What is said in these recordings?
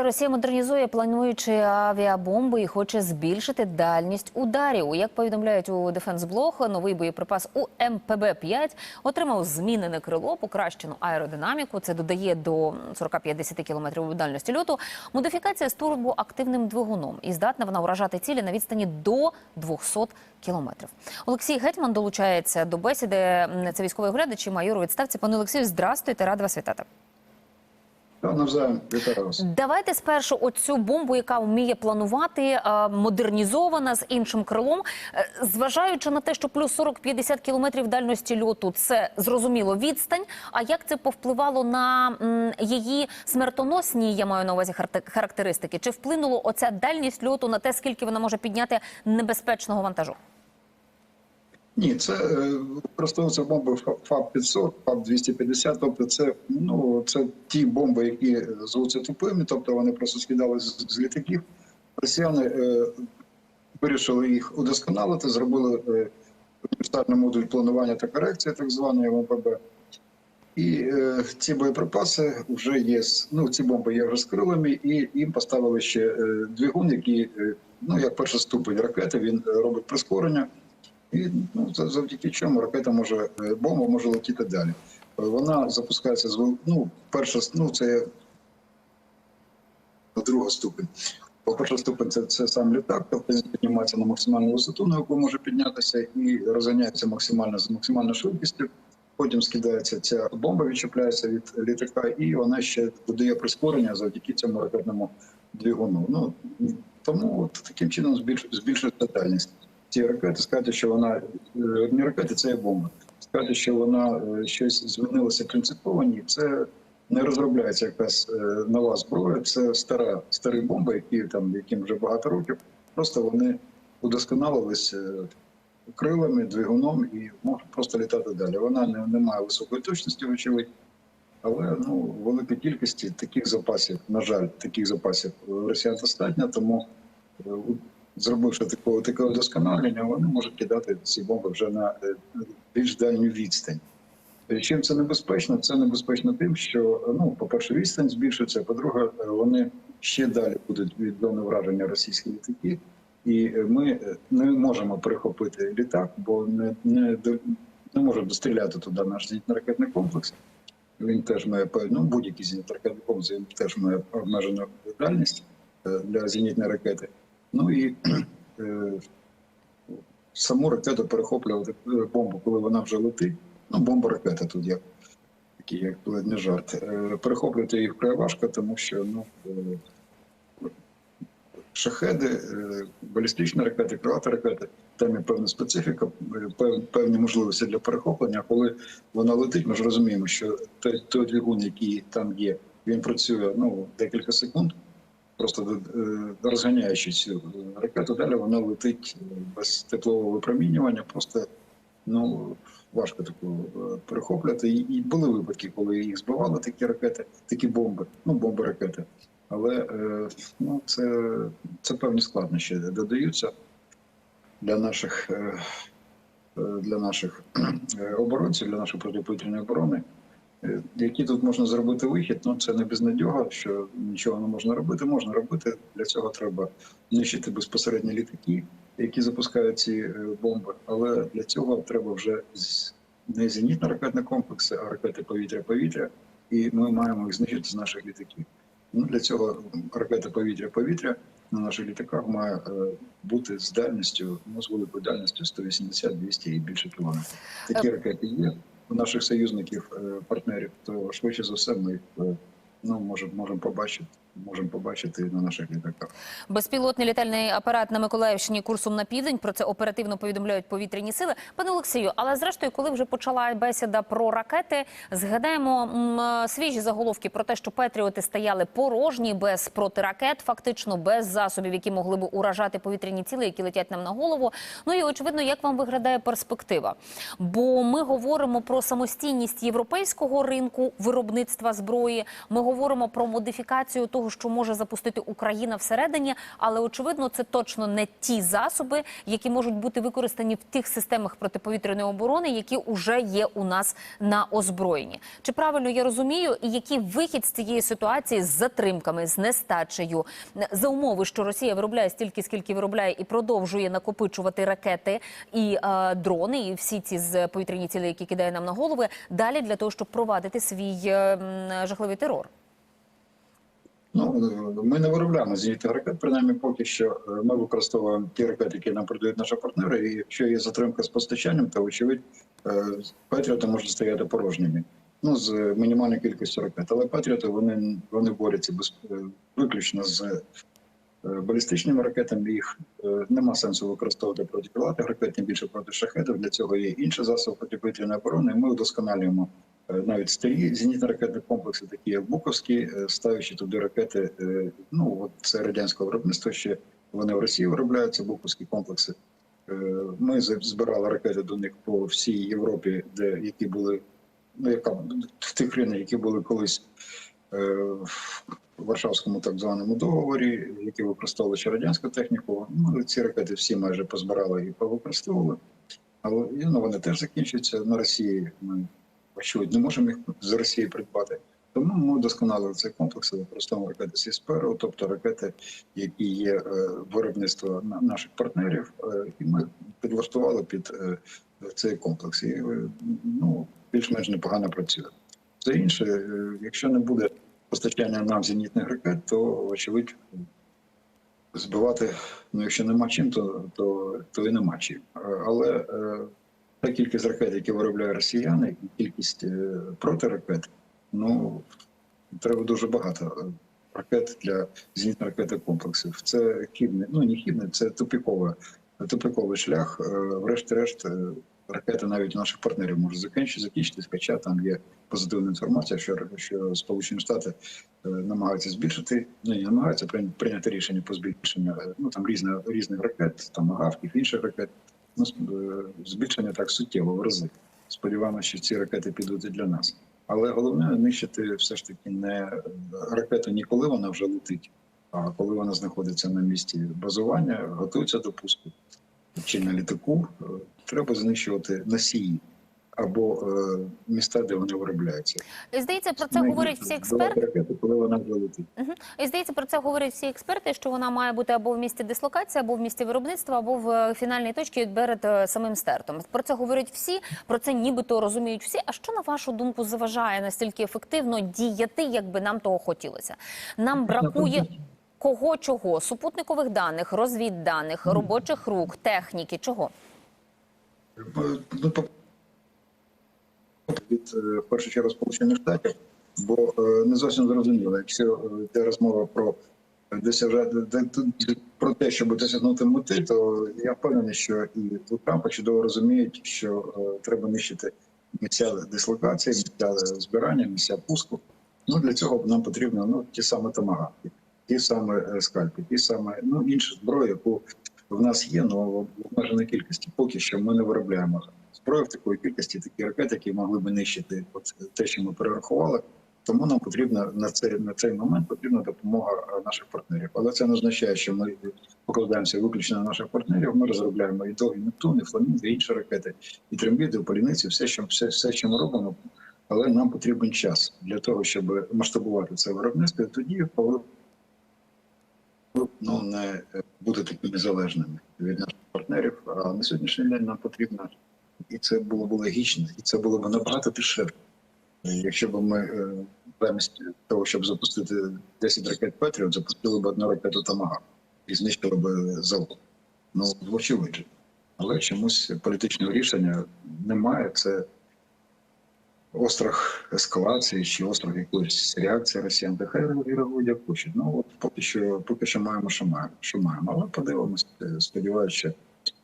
Росія модернізує, плануючи авіабомби і хоче збільшити дальність ударів. Як повідомляють у Дефенс-блог, новий боєприпас у МПБ-5 отримав змінене крило, покращену аеродинаміку. Це додає до 40-50 км дальності льоту. Модифікація з турбоактивним двигуном і здатна вона вражати цілі на відстані до 200 кілометрів. Олексій Гетьман долучається до бесіди. Це військовий оглядач і майор у відставці. Пане Олексію, здрастуйте, рада вас вітати. Да, навзаєм. Давайте спершу оцю бомбу, яка вміє планувати, е, модернізована з іншим крилом, Е, зважаючи на те, що плюс 40-50 кілометрів дальності льоту це зрозуміло відстань. А як це повпливало на її смертоносні, я маю на увазі характеристики? Чи вплинуло оця дальність льоту на те, скільки вона може підняти небезпечного вантажу? Ні, це е, використовуються бомби ФАБ-500, ФАБ-250, тобто це, ну, це ті бомби, які звуться тупими, тобто вони просто скидали з, літаків. Росіяни е, вирішили їх удосконалити, зробили е, модуль планування та корекції, так званий МПБ. І е, ці боєприпаси вже є, ну, ці бомби є вже з і їм поставили ще е, двигун, який, е, ну, як перший ступень ракети, він е, робить прискорення. І ну, за- завдяки чому ракета може е, бомба може летіти далі. Е, Вона запускається з ну, перша ну це друга ступень. Бо перша ступень це, це сам літак, тобто він піднімається на максимальну висоту, на яку може піднятися, і розганяється максимально з максимальною швидкістю. Потім скидається ця бомба, відчіпляється від літака, і вона ще додає прискорення завдяки цьому ракетному двигуну. Ну тому от таким чином збільш, збільшується дальність. Ці ракети сказати, що вона е, не ракети, це є бомба. Сказати, що вона е, щось змінилося принципово, ні, це не розробляється якась е, нова зброя. Це стара старі бомби, які там яким вже багато років. Просто вони удосконалились крилами, двигуном і можуть просто літати далі. Вона не, не має високої точності, вочевидь. Але ну великій кількості таких запасів, на жаль, таких запасів росіян достатньо, тому зробивши такого таке удосконалення, вони можуть кидати ці бомби вже на е, більш дальню відстань. Е, Чим це небезпечно? Це небезпечно тим, що ну, по-перше, відстань збільшується, по-друге, е, вони ще далі будуть від зони враження російські літаки, і ми не можемо перехопити літак, бо не, не, не можемо достріляти туди наш зенітно-ракетний комплекс. Він теж має ну, будь-який зенітно-ракетний комплекс він теж має обмежену дальність для зенітної ракети. Ну і е, саму ракету перехоплювати е, бомбу, коли вона вже летить. Ну, бомба ракета тут як такий, як не жарт. Е, Перехоплювати їх вкрай важко, тому що ну, е, шахеди, балістичні ракети, крилаті ракети, там є певна специфіка, певні можливості для перехоплення. Коли вона летить, ми ж розуміємо, що той, той двигун, який там є, він працює ну, декілька секунд, просто е, розганяючи цю ракету, далі вона летить е, без теплового випромінювання, просто ну, важко таку е, перехоплювати. І, і були випадки, коли їх збивали такі ракети, такі бомби, ну бомби ракети. Але ну, це, це певні складнощі додаються для наших, для наших оборонців, для нашої протиповітряної оборони. Е, Який тут можна зробити вихід? Ну це не безнадьога, що нічого не можна робити. Можна робити. Для цього треба нищити безпосередньо літаки, які запускають ці е, бомби. Але для цього треба вже не зенітно-ракетні комплекси, а ракети повітря-повітря. І ми маємо їх знищити з наших літаків. Ну для цього ракета повітря-повітря на наших літаках має е, бути з дальністю, ну з великою дальністю 180-200 і більше кілометрів. Такі ракети є наших союзників, е, партнерів, то швидше за все ми е, ну може можемо побачити. Можемо побачити на наших літаках. Безпілотний літальний апарат на Миколаївщині курсом на південь. Про це оперативно повідомляють повітряні сили. Пане Олексію, але зрештою, коли вже почала бесіда про ракети, згадаємо е, свіжі заголовки про те, що Петріоти стояли порожні, без протиракет, фактично без засобів, які могли б уражати повітряні ціли, які летять нам на голову. Ну і очевидно, як вам виглядає перспектива? Бо ми говоримо про самостійність європейського ринку виробництва зброї. Ми говоримо про модифікацію того. Того, що може запустити Україна всередині, але очевидно, це точно не ті засоби, які можуть бути використані в тих системах протиповітряної оборони, які вже є у нас на озброєнні. Чи правильно я розумію, і який вихід з цієї ситуації з затримками, з нестачею за умови, що Росія виробляє стільки, скільки виробляє, і продовжує накопичувати ракети і е, дрони, і всі ці з повітряні цілі, які кидає нам на голови, далі для того, щоб провадити свій е, м, жахливий терор. Ми не виробляємо зенітних ракет, принаймні поки що е, ми використовуємо ті ракети, які нам продають наші партнери. І якщо є затримка з постачанням, то очевидь е, патріоти можуть стояти порожніми. Ну з мінімальною кількістю ракет. Але патріоти вони, вони борються без е, виключно з балістичними ракетами. Їх нема сенсу використовувати проти крилатих ракет, тим більше проти шахедів. Для цього є інші засоби протиповітряної оборони. і Ми удосконалюємо навіть старі зенітно-ракетні комплекси, такі як Буковські, е, ставлячи туди ракети. е, Ну от це радянського виробництва. Ще вони в Росії виробляються буковські комплекси. Е, Ми збирали ракети до них по всій Європі, де які були ну яка в тих країнах, які були колись е, в Варшавському так званому договорі, які використовували ще радянську техніку. Ну ці ракети всі майже позбирали і повикористовували. Але ну, вони теж закінчуються на Росії. Ми очевидно не можемо їх з Росії придбати. Тому ми досконалили цей комплекс, використовуємо ракети Сісперо, тобто ракети, які є е, виробництво наших партнерів, е, і ми підлаштували під е, цей комплекс. І ну, більш-менш непогано працює. Все інше, якщо не буде постачання нам зенітних ракет, то очевидь збивати, ну якщо нема чим, то, то, то і нема чим. Але та кількість ракет, які виробляють росіяни, і кількість е, протиракет, ну треба дуже багато е, ракет для зенітно-ракетних комплексів. Це хібне, ну не хібне, це тупікове, тупіковий шлях. Е, Врешті-решт, ракети навіть наших партнерів можуть закінчити, закінчитись, хоча там є позитивна інформація, що, що Сполучені Штати намагаються збільшити, ну не намагаються прийня- прийняти рішення по збільшенню ну там різних різних ракет, там агавків, інших ракет. Ну, е, збільшення так суттєво в рази. Сподіваємося, що ці ракети підуть і для нас. Але головне нищити все ж таки не е, ракету не коли вона вже летить, а коли вона знаходиться на місці базування, готується до пуску чи на літаку. е, Треба знищувати носії або е, міста, де вони виробляються. І здається, про це Не говорять всі експерти. ракету, коли вона вже летить. Мгм. І здається, про це говорять всі експерти, що вона має бути або в місті дислокації, або в місті виробництва, або в е, фінальній точці перед е, самим стартом. Про це говорять всі, про це нібито розуміють всі. А що на вашу думку заважає настільки ефективно діяти, як би нам того хотілося? Нам бракує кого чого? Супутникових даних, розвідданих, робочих рук, техніки. Чого? Ну, по- від е, в першу чергу Сполучених Штатів, бо е, не зовсім зрозуміло, якщо е, йде розмова про про те, щоб досягнути мети, то я впевнений, що і у Трампа чудово розуміють, що треба нищити місця дислокації, місця збирання, місця пуску. Ну для цього нам потрібно ну ті самі томагавки, ті самі е, скальпи, ті самі ну іншу зброю, яку в нас є, але в обмеженій кількості. Поки що ми не виробляємо зброю в такої кількості, такі ракети, які могли би нищити те, що ми перерахували. Тому нам потрібна на цей на цей момент потрібна допомога е, наших партнерів. Але це не означає, що ми покладаємося виключно на наших партнерів. Ми розробляємо і довгі Нептун, і Фламінго, і інші ракети, і трембіди, і поліниці, все, що все, все, що ми робимо. Але нам потрібен час для того, щоб масштабувати це виробництво. Тоді коли ну не бути такими залежними від наших партнерів. А на сьогоднішній день нам потрібно, і це було б логічно, і це було б набагато дешевше. Якщо б ми е, замість того, щоб запустити 10 ракет Петріот, запустили б одну ракету Тамагав і знищили б завод. Ну, вочевидь. же. Але чомусь політичного рішення немає. Це острах ескалації чи острах якоїсь реакції росіян. Та хай реагують як хочуть. Ну от поки що, поки що маємо, що маємо, що маємо. Але подивимося, сподіваюся, що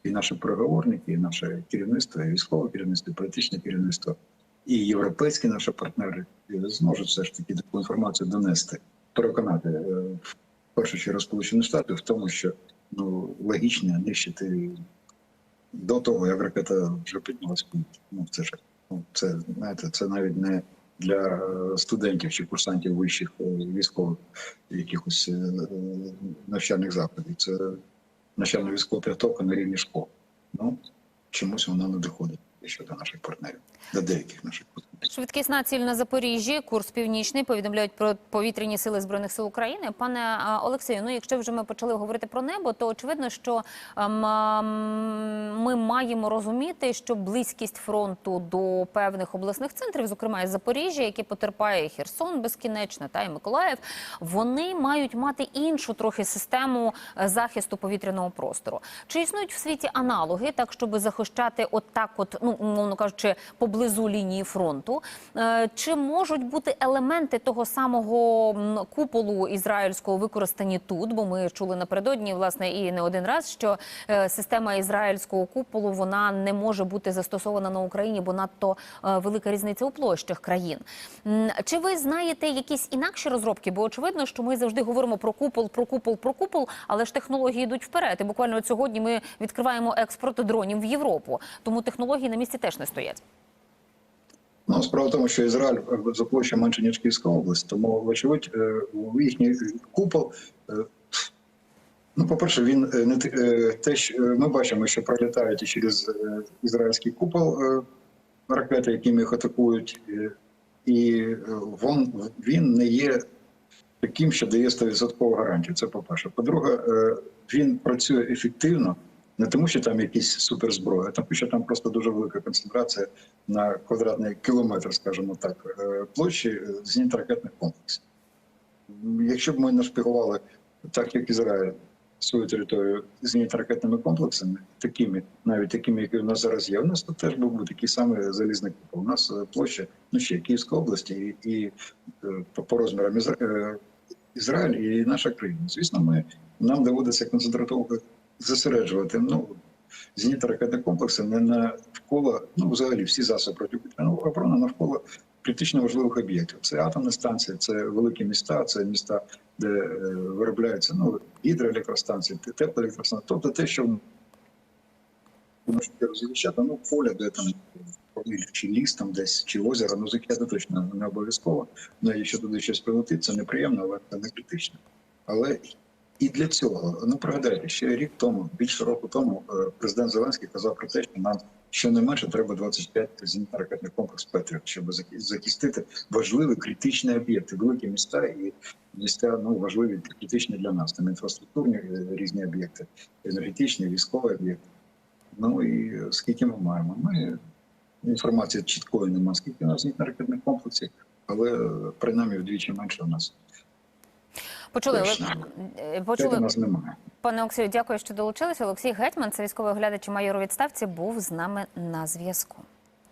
і наші переговорники, і наше керівництво, і військове керівництво, і політичне керівництво, і європейські наші партнери зможуть все ж таки таку інформацію донести, переконати е, в першу чергу Сполучені Штати в тому, що ну логічно нищити до того, як ракета вже піднялась повітря. Ну це ж ну це знаєте, це навіть не для е, студентів чи курсантів вищих е, військових якихось навчальних закладів. Це навчальна військова підготовка на рівні школ. Ну чомусь вона не доходить ще до наших партнерів, до деяких наших партнерів. Швидкісна ціль на Запоріжжі, курс північний повідомляють про повітряні сили збройних сил України. Пане Олексію, ну якщо вже ми почали говорити про небо, то очевидно, що ем, ем, ми маємо розуміти, що близькість фронту до певних обласних центрів, зокрема і Запоріжжя, яке потерпає і Херсон безкінечно, та й Миколаїв, вони мають мати іншу трохи систему е, захисту повітряного простору. Чи існують в світі аналоги, так щоб захищати от так, от ну умовно кажучи, поблизу лінії фронту? Е, Чи можуть бути елементи того самого куполу ізраїльського використані тут? Бо ми чули напередодні, власне, і не один раз, що е, система ізраїльського куполу вона не може бути застосована на Україні, бо надто е, велика різниця у площах країн. Чи ви знаєте якісь інакші розробки? Бо очевидно, що ми завжди говоримо про купол, про купол, про купол, але ж технології йдуть вперед. І буквально сьогодні ми відкриваємо експорт дронів в Європу. Тому технології на місці теж не стоять. Ну, справа в тому, що Ізраїль е, за площею менше, ніж Київська область, тому, вочевидь, е, їхній купол. е, Ну, по-перше, він не те- що ми бачимо, що пролітають через ізраїльський купол ракети, якими їх атакують, і вон, він не є таким, що дає 100% гарантію. Це по-перше. По-друге, е, він працює ефективно. Не тому, що там якісь суперзброї, а тому, що там просто дуже велика концентрація на квадратний кілометр, скажімо так, е, площі е, зенітно-ракетних комплексів. Якщо б ми нашпігували, так як Ізраїль, свою територію зенітно-ракетними комплексами, такими, навіть такими, які у нас зараз є, у нас тут теж був би такий самий залізний купол. У нас е, площа ну, ще Київська область і, і по, розмірам Ізра... Ізраїль і наша країна. Звісно, ми, нам доводиться концентратовувати, зосереджувати ну, зенітно-ракетні комплекси не навколо, ну взагалі всі засоби протиповітряної оборони навколо критично важливих об'єктів. Це атомні станції, це великі міста, це міста, де е, виробляються ну, гідроелектростанції, теплоелектростанції, тобто те, що захищати, ну, поле, де там чи ліс там десь, чи озеро, ну захищати точно не обов'язково. Ну, якщо туди щось прилетить, це неприємно, але це не критично. Але і для цього, ну пригадайте, ще рік тому, більше року тому, е, президент Зеленський казав про те, що нам щонайменше треба 25 зенітно-ракетних комплекс Петріот, щоб захи- захистити важливі критичні об'єкти, великі міста і міста ну важливі критичні для нас. Там інфраструктурні е, різні об'єкти, енергетичні, військові об'єкти. Ну і е, скільки ми маємо? Ми інформації чіткої немає, скільки у нас зенітно-ракетних комплексів, але принаймні вдвічі менше у нас. Почули. Оле- е, почули нас немає. пане Олексію. Дякую, що долучилися. Олексій Гетьман, це військовий оглядач і майор у відставці, був з нами на зв'язку.